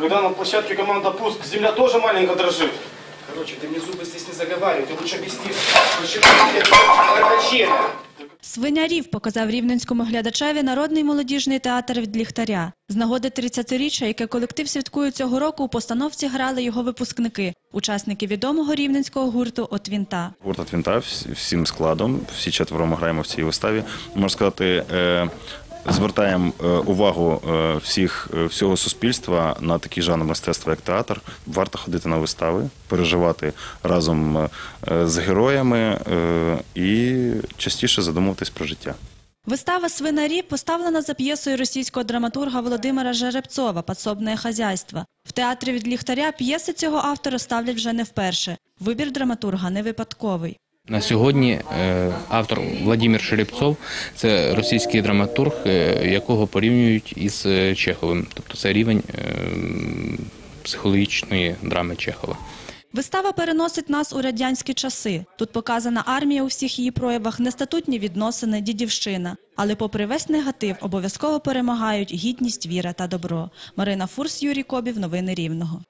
Когда на площадке команда пуск, земля тоже маленько дрожит. Короче, ты мне зубы здесь не заговаривай, ты лучше объясни, почему это врачебно. Свинярів показав рівненському глядачеві народний молодіжний театр від ліхтаря. З нагоди 30-річчя, яке колектив святкує цього року, у постановці грали його випускники, учасники відомого рівненського гурту «От вінта». Гурт «От вінта» вс- всім складом, всі четверо ми граємо в цій виставі. Можна сказати, е, звертаємо е, увагу е, всіх, е, всього суспільства на такий жанр мистецтва, як театр. Варто ходити на вистави, переживати разом з героями і частіше задумуватись про життя. Вистава «Свинарі» поставлена за п'єсою російського драматурга Володимира Жеребцова «Подсобне хазяйство». В театрі від ліхтаря п'єси цього автора ставлять вже не вперше. Вибір драматурга не випадковий. На сьогодні е, автор Владимир Шеребцов це російський драматург, е, якого порівнюють із е, Чеховим. Тобто це рівень психологічної драми Чехова. Вистава переносить нас у радянські часи. Тут показана армія у всіх її проявах, нестатутні відносини, дідівщина. Але попри весь негатив, обов'язково перемагають гідність, віра та добро. Марина Фурс, Юрій Кобів. Новини Рівного.